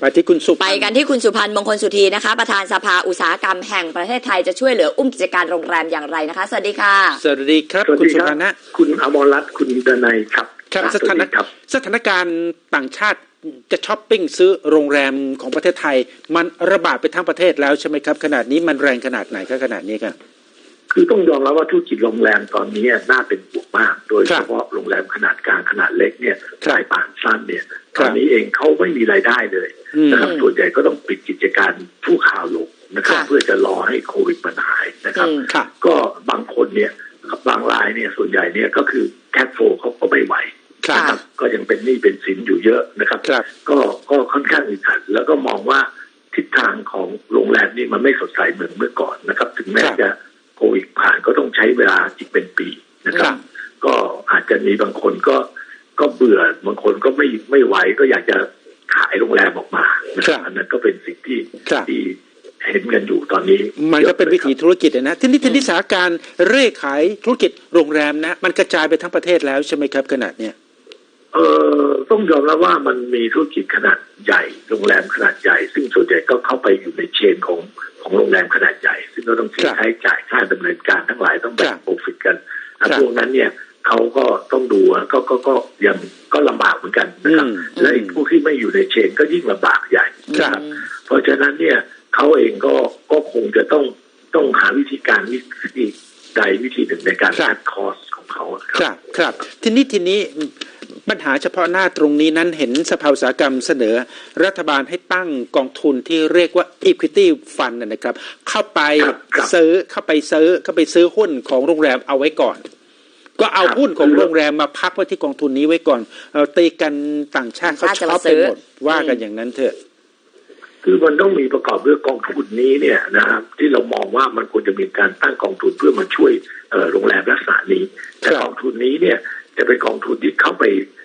ไปที่คุณสุไปกันที่คุณสุพันธ์มงคลสุธีนะคะ ประธานสภาอุตสาหกรรมแห่งประเทศไทยจะช่วยเหลืออุ้มกิจการโรงแรมอย่างไรนะคะ สวัสดีค่ะ สวัสดีครับสวัสคุณดีสุครัพันธ์นะคุณอมรรัตน์คุณดนัยครับ ครับครับสถานวัดีครับสถานการณ์ต่างชาติจะช้อปปิ้งซื้อโรงแรมของประเทศไทย มันระบาดไปทั้งประเทศแล้วใช่ไหมครับ ขนาดนี้มันแรงขนาดไหนครับขนาดนี้ครับ คือต้องยอมรับว่าธุรกิจโรงแรมตอนนี้น่าเป็นห่วงมาก โดยครัเฉบพาะโรงแรมขนาดกลางขนาดเล็กเนี่ยครับสายป่านสั้นเนี่ยครัตบอนนี้เองเขาไม่มีรายได้เลยอืมนะครับอืมส่วนใหญ่ก็ต้องปิดกิจการผู้ข่าวลงนะครับค่ะเพื่อจะรอให้โควิดมันหายนะครับอืมครับ ก็บางคนเนี่ยบางรายเนี่ยส่วนใหญ่เนี่ยก็คือแคทโฟเขาก็ไม่ไหวครับค่ะนะครับก็ยังเป็นหนี้เป็นสินอยู่เยอะนะครับครับก็ก็ค่อนข้างอึดอัดแล้วก็มองว่าทิศทางของโรงแรมนี่มันไม่สดใสเหมือนเมื่อก่อนนะครับ ถึงแม้ครับจะ โควิดผ่านก็ต้องใช้เวลาอีกเป็นปีนะคครัรับบก็อาจจะมีบางคนก็ก็เบื่อบางคนก็ไม่ไม่ไหวก็อยากจะขายโรงแรมออกมานะครับอันนั้นก็เป็นสิ่งที่ครับที่เห็นกันอยู่ตอนนี้ มันก็เป็นวิถียอะลยครับธุรกิจอะนะทีนี้ทีนี้สถานการณ์เร่ขายธุรกิจโรงแรมนะ มันกระจายไปทั้งประเทศแล้วใช่ไหมครับขนาดเนี้ย เออต้องยอมรับว่ามันมีธุรกิจขนาดใหญ่โรงแรมขนาดใหญ่ ซึ่งส่วนใหญ่ก็เข้าไปอยู่ในเชนของของโรงแรมขนาดใหญ่ ซึ่งก็ต้องเสียค่าใช้จ่ายค่าดำเนินการทั้งหลายต้องแบ่งโปรฟิตกันอะพวกนั้นเนี่ยเขาก็ต้องดูอะก็ก็ก็ยังก็ลำบากเหมือนกันนะครับอืมและไอ้พวกที่ไม่อยู่ในเชนก็ยิ่งลำบากใหญ่นะครับเพราะฉะนั้นเนี่ยเขาเองก็ก็คงจะต้องต้องหาวิธีการวิธีใดวิธีหนึ่งในการครับคัดคอสของเขาอะครับ ครับ ทีนี้ทีนี้ ปัญหาเฉพาะหน้าตรงนี้นั้นเห็นสภาอุตสาหกรรมเสนอ รัฐบาลให้ตั้งกองทุนที่เรียกว่า equity fund นะนะครับ เข้าไปครับครับซื้อเข้าไปซื้อเข้าไปซื้อหุ้นของโรงแรมเอาไว้ก่อน ก็เอาครับหุ้นของโรงแรมมาพักไว้ที่กองทุนนี้ไว้ก่อนเอ่อตีกันต่างชาติเขาต่างชาติจะชมาอบไปซื้อหมดว่ากันอืมอย่างนั้นเถอะ คือมันต้องมีประกอบด้วยกองทุนนี้เนี่ยนะครับ ที่เรามองว่ามันควรจะมีการตั้งกองทุนเพื่อมาช่วยเอ่อโรงแรมลักษณะนี้แต่ครับกองทุนนี้เนี่ยจะเป็นกองทุนที่เข้าไปเอ่อ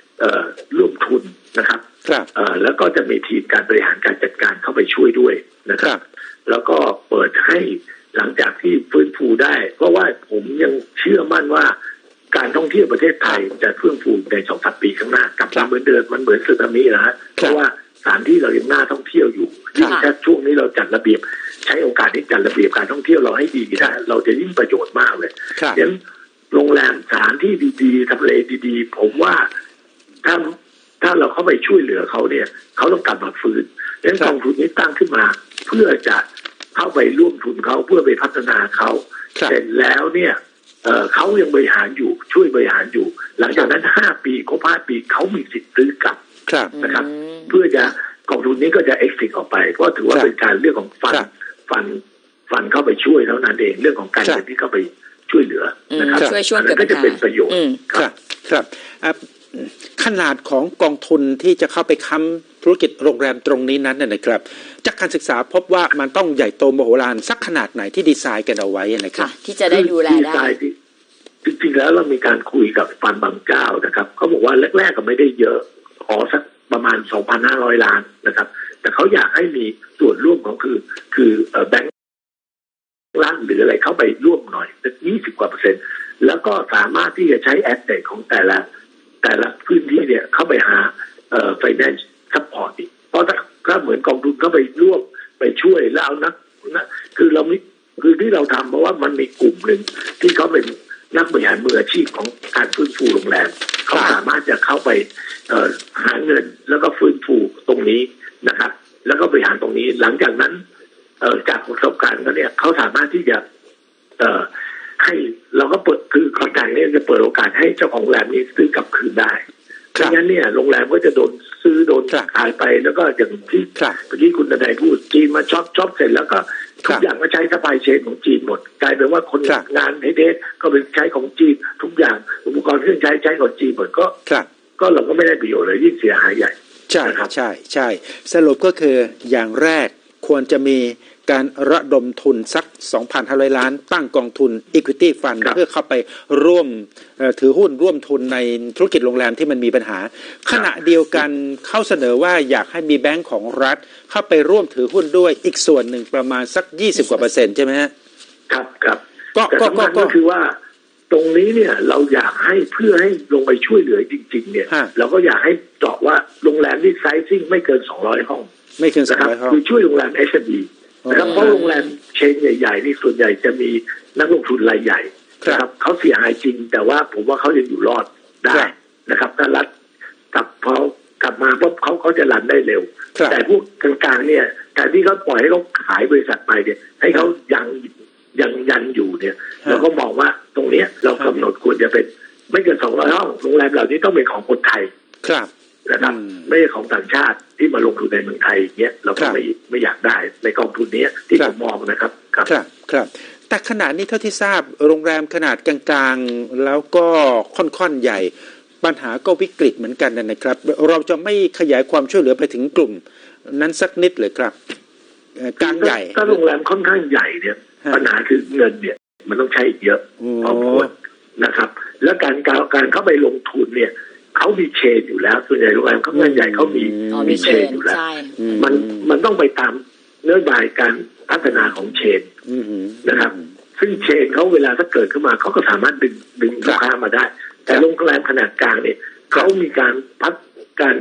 ร่วมทุนนะครับครับเอ่อแล้วก็จะมีทีมการบริหารการจัดการเข้าไปช่วยด้วยนะคครัรับบแล้วก็เปิดให้หลังจากที่ฟื้นฟูได้ เพราะว่าผมยังเชื่อมั่นว่าการท่องเที่ยวประเทศไทยจะฟื้นฟูในสองสามปีข้างหน้ากลับครัมาบเหมือนเดิมมันเหมือนสึนามินะฮะเพครับราะว่าสถานที่เรายังน่าท่องเที่ยวอยู่ยิ่งค่ะถ้าช่วงนี้เราจัดระเบียบ ใช้โอกาสที่จัดระเบียบการท่องเที่ยวเราให้ดีนะเราจะยิ่งประโยชน์มากเลยครับฉะนั้นโรงแรมสถานที่ดีๆทำเลดีๆ ผมว่า ถ้าถ้าเราเข้าไปช่วยเหลือเขาเนี่ยเขาต้องกลับมาฟื้นดังนั้นครับกองทุนนี้ตั้งขึ้นมา เพื่อจะเข้าไปร่วมทุนเขาเพื่อไปพัฒนาเขาครับเสร็จแล้วเนี่ยเอ่อเขายังบริหารอยู่ช่วยบริหารอยู่ หลังจากนั้นห้าปีครบห้าปีเขามีสิทธิ์ซื้อกลับครับนะครับอืมเพื่อจะกองทุนนี้ก็จะ exit ออกไปเพราะถือว่าครับเป็นการเรื่องของฟันครับฟันฟันเข้าไปช่วยเท่านั้นเองเรื่องของการครับเงินที่เข้าไปช่วยเหลือนะครับอืมช่วยช่วยอันนั้นก็จะเป็นประโยชน์อืมครับครับอะ ขนาดของกองทุนที่จะเข้าไปค้ำธุรกิจโรงแรมตรงนี้นั้นเนยนะครับ จากการศึกษาพบว่ามันต้องใหญ่โตมโหฬารสักขนาดไหนที่ดีไซน์กันเอาไว้นะครัค่ะบที่จะได้ดูแลได้คือที่จริงๆแล้วเรามีการคุยกับฟันบางเจ้านะครับเขาบอกว่าแรกๆก็ไม่ได้เยอะขอสักประมาณ 2,500 ล้านนะครับ แต่เขาอยากให้มีส่วนร่วมของคือ คือเอ่อแบงก์ร้านหรืออะไรเข้าไปร่วมหน่อยสักยี่สิบกว่าเปอร์เซ็นต์ แล้วก็สามารถที่จะใช้แอสเซทของแต่ละ แต่ละพื้นที่เนี่ยเข้าไปหาเอ่อ finance support อีกเพราะถ้าถ้าเหมือนกองทุนเข้าไปร่วมไปช่วยแล้วเอานักนะคือเราไม่คือที่เราทำเพราะว่ามันมีกลุ่มหนึ่งที่เขาเป็นนักบริหารมืออาชีพของการฟื้นฟูโรงแรมเขาสามารถจะเข้าไปเอ่อหาเงินแล้วก็ฟื้นฟูตรงนี้นะครับ แล้วก็บริหารตรงนี้หลังจากนั้นเอ่อจากประสบการณ์เขาเนี่ยเขาสามารถที่จะเอ่อ ให้เราก็เปิดคือคอนแทคเนี่ยจะเปิดโอกาสให้เจ้าของโรงแรมนี้ซื้อกลับคืนได้ครัไม่บงั้นเนี่ยโรงแรมก็จะโดนซื้อโดนครับขายไปแล้วก็อย่างที่ครับเมื่อกี้คุณนายพูดจีนมาช็อปช็อปเสร็จแล้วก็ทุครักบอย่างก็ใช้สปายเชนของจีนหมดกลายเป็นว่าคนครับงานเฮเดสก็เป็นใช้ของจีน ทุกอย่างอุปกรณ์เครื่องใช้ใช้ของจีนหมดก็ครับก็เราก็ไม่ได้ประโยชน์เลยยิ่งเสียหายใหญ่ใช่นะครับใช่ใช่สรุปก็คืออย่างแรกควรจะมี การระดมทุนสัก 2,500 ล้าน ตั้งกองทุน Equity Fund ครับเพื่อเข้าไปร่วมเอ่อถือหุ้นร่วมทุนในธุรกิจโรงแรมที่มันมีปัญหา ขณะเดียวกันเข้าเสนอว่าอยากให้มีแบงก์ของรัฐ เข้าไปร่วมถือหุ้นด้วยอีกส่วนหนึ่งประมาณสัก 20 กว่าเปอร์เซ็นต์ใช่ไหมฮะครับครับก็แต่ก็สำคัญก็ก็คือว่าตรงนี้เนี่ยเราอยากให้เพื่อให้ลงไปช่วยเหลือจริง ๆ เนี่ยฮะเราก็อยากให้เจาะว่าโรงแรมที่ไซซิ่งไม่เกิน 200 ห้อง ไม่เกินสอนะงครับร้อยห้องคือช่วยโรงแรม s อ b นะครับอ๋อเพราะโรงแรมเชนใหญ่ๆนี่ส่วนใหญ่จะมีนักลงทุนรายใหญ่ครับนะครับเขาเสียหายจริง แต่ว่าผมว่าเขายังอยู่รอดได้ครับนะครับถ้ารัฐกลับพอกลับมาปุ๊บเขาเขาจะรันได้เร็วครับแต่พวกกลางๆเนี่ยการที่เขาปล่อยให้เขาขายบริษัทไปเนี่ย ให้เขายังยังยันอยู่เนี่ยฮะเราก็มองว่าตรงเนี้ยเรากำหนดควรจะเป็นไม่เกินสองร้อยห้องโรงแรมเหล่านี้ต้องเป็นของคนไทยครับ นะครับอืมไม่ใช่ของต่างชาติที่มาลงทุนในเมืองไทยอย่างเงี้ยเราครัก็บไม่ไม่อยากได้ในกองทุนเนี้ยที่ครัผบมมองนะครับครับครับครับ แต่ขนาดนี้เท่าที่ทราบโรงแรมขนาดกลางๆ แล้วก็ค่อนๆใหญ่ ปัญหาก็วิกฤตเหมือนกันนะครับ เราจะไม่ขยายความช่วยเหลือไปถึงกลุ่ม นั้นสักนิดเลยครับเอ่อกลางใหญ่ถ้าโรงแรมค่อนข้างใหญ่เนี่ยฮะปัญหาคือเงินเนี่ย มันต้องใช้เยอะโอ้พอควรนะครับ แล้วการการการเข้าไปลงทุนเนี่ย เขามีเชนอยู่แล้วส่วนใหญ่โรงแรมค่อนข้างใหญ่เขามีอ๋อมีมีเชเชนนอยู่แล้ว ใช่อืมันมันต้องไปตามเนื้อบายการพัฒนาของเชนอืมนะครับ ซึ่งเชนเขาเวลาถ้าเกิดขึ้นมาเขาก็สามารถดึงดึงครับลูกค้ามาได้ แต่ครับโรงแรมขนาดกลางเนี่ยครับเขามีการพัฒการ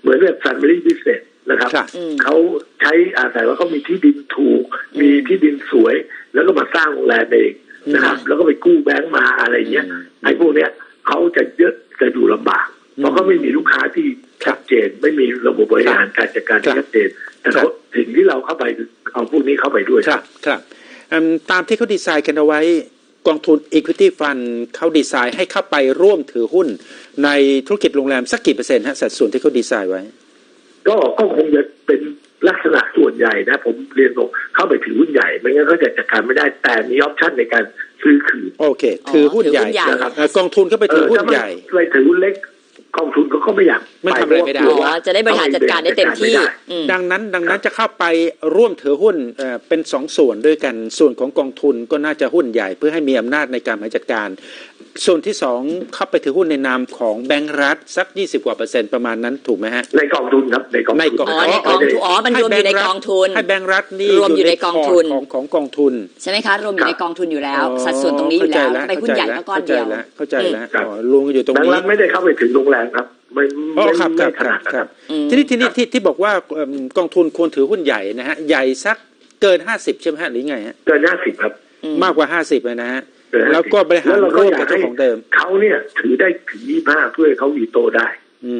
เหมือนแบบ family business นะครับครับอืมเขาใช้อาศัยว่าเขามีที่ดินถูก มีที่ดินสวย แล้วก็มาสร้างโรงแรมเองนะครับ แล้วก็ไปกู้แบงก์มาอะไรเงี้ยอืมไอ้พวกเนี้ยเขาจะเยอะจะดูลำบาก เพราะเขาไม่มีลูกค้าที่ชัดเจน ไม่มีระบบบริหารการจัดการที่ชัดเจนแต่เขาสิ่งที่เราเข้าไปคือเอาพวกนี้เข้าไปด้วยครับครับอืมตามที่เขาดีไซน์กันเอาไว้กองทุน Equity Fund เขาดีไซน์ให้เข้าไปร่วมถือหุ้น ในธุรกิจโรงแรมสักกี่เปอร์เซ็นต์ฮะสัดส่วนที่เขาดีไซน์ไว้ ก็ก็คงจะเป็นลักษณะส่วนใหญ่นะ ผมเรียนตรงเข้าไปถือหุ้นใหญ่ ไม่งั้นก็จะจัดการไม่ได้แต่มีออปชั่นในการซื้อคืนโอเค ถือหุ้นใหญ่ถือหุ้นใหญ่นะครับเอ่อกองทุนก็ไปถือหุ้นถ้าไม่ใหญ่ไปถือหุ้นเล็ก กองทุนเขาก็ไม่อยากมันทำอะไรไม่ได้เพอ๋ราะว่าอจะได้บริหารจัดการได้เต็มที่จัดการไม่ได้อืม ดังนั้นดังนั้นจะเข้าไปร่วมถือหุ้นเอ่อเป็นสองส่วนด้วยกันส่วนของกองทุนก็น่าจะหุ้นใหญ่เพื่อให้มีอำนาจในการบริหารจัดการ ส่วนที่สองเข้าไปถือหุ้นในนามของแบงก์รัฐสัก 20 กว่าเปอร์เซ็นต์ประมาณนั้นถูกไหมฮะ ในกองทุนครับในกองในทุนกองอ๋อในกองทุนอ๋อมันรวมอยู่ในกองทุนให้แบงก์รัฐนี่รวมอยู่ในกองทุนของของกองทุน ใช่ไหมคะรวมอยู่ในกองทุนอยู่แล้วอ๋อสัดส่วนตรงนี้อยู่แล้วเข้าใจไปหุ้นใหญ่ก็ก้อนเดียวเข้าใจแล้วครัเข้าใจแล้วบอ๋อรวมกันอยู่ตรงแบงนี้ค์รัฐไม่ได้เข้าไปถึงโรงแรมครับไม่อ๋อไม่ครับคไม่รับขครันาบดนะคครัรับบอืมทีนี้ทีนี้ที่ที่บอกว่าเอิ่มกองทุนควรถือหุ้นใหญ่นะฮะใหญ่สักเกิน50ใช่ไหมฮะหรือไงฮะเกินห้าสิบครับอืมมากกว่า50เลยนะฮะเกิน50 แล้วก็บริหารแล้วเราก็ร่วมอยากกับเจ้าให้ของเดิมเขาเนี่ยถือได้ถึงยี่ห้าเพื่อให้เขาวีโตได้อื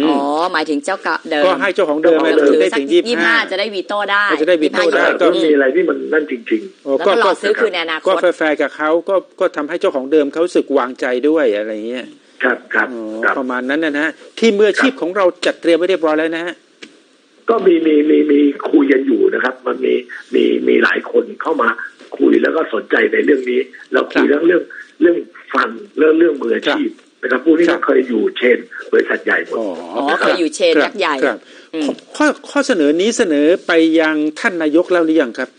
มอ๋อหมายถึงเจ้ากะเดิมก็ให้เจ้าของเดิมเจ้าของมาเดิมถือได้สักถึงยี่ห้า25จะได้วีโต้ได้ก็จะได้วีโต้ได้ก็ก็มีอะไรที่มันนั่นจริงโอ้แล้วก็รอซื้อคืนในอนาคก็ตแฟร์ๆกับเขาก็ก็ทำให้เจ้าของเดิมเขารู้สึกวางใจด้วยอะไรเงี้ยๆครับครับอ๋อครับประมาณนั้นนะฮะทีมมืออาชีพของเราจัดเตรียมไว้เรียบร้อยแล้วนะฮะก็มีมีมีมีคุยกันอยู่นะครับ มันมีมีมีหลายคนเข้ามา คุยแล้วก็สนใจในเรื่องนี้ เราคุยครับเรื่องเรื่องเรื่องฟันเรื่องเรื่องมืออาชีพนะครับพวกนี้ครัก็บเคยอยู่เชนบริษัทใหญ่หมดอ๋ออ๋อเคยอยู่เชนครับยักษ์ใหญ่ครับอืมข้อข้อเสนอนี้เสนอไปยังท่านนายกแล้วหรือยังครับ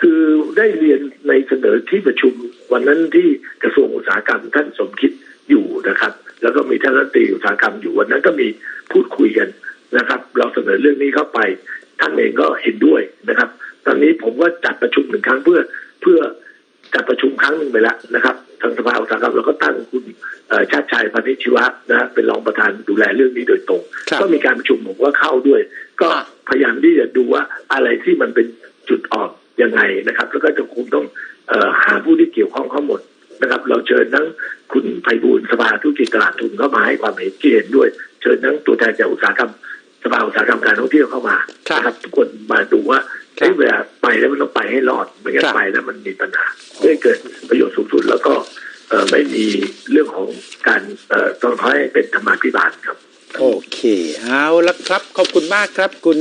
คือได้เรียนในเสนอที่ประชุมวันนั้นที่กระทรวงอุตสาหกรรมท่านสมคิดอยู่นะครับ แล้วก็มีท่านรัฐมนตรีอุตสาหกรรมอยู่วันนั้นก็มีพูดคุยกันนะครับ เราเสนอเรื่องนี้เข้าไปท่านเองก็เห็นด้วยนะครับ ตอนนี้ผมก็จัดประชุมหนึ่งครั้งเพื่อเพื่อจัดประชุมครั้งหนึ่งไปแล้วนะครับทางสภาอุตสาหกรรมเราก็ตั้งคุณเอ่อชาติชัยพานิชชิวะนะฮะเป็นรองประธานดูแลเรื่องนี้โดยตรงครับก็มีการประชุมผมก็เข้าด้วย ก็ค่ะพยายามที่จะดูว่าอะไรที่มันเป็นจุดอ่อนยังไงนะครับ แล้วก็จะคงต้องเออหาผู้ที่เกี่ยวข้องเข้าหมดนะครับ เราเชิญทั้งคุณไพบูลย์สภาธุรกิจตลาดทุนเข้ามาให้ความเห็นที่เห็นด้วย เชิญทั้งตัวแทนจากอุตสาหกรรมสภาอุตสาหกรรมการท่องเที่ยวเข้ามาครับนะครับทุกคนมาดูว่า ครับเฮ้ยเวลาไปแล้วมันต้องไปให้รอดไม่งั้ครันบไปแล้วมันมีปัญหาเพื่อให้เกิดประโยชน์สูงสุดแล้วก็เออไม่มีเรื่องของการเอ่อต้องให้เป็นธรรมาภิบาลครับ โอเค เอาละครับ ขอบคุณมากครับ คุณ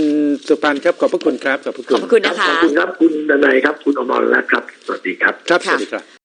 สุพันธ์ครับ ขอบพระคุณครับ ขอบพระขคุอบณพระคุณนะคะขอบคุณครับ คุณดนายครับ คุณอมรรัตน์ครับ สวัสดีครับ ครับสค่ะวัสดีครับ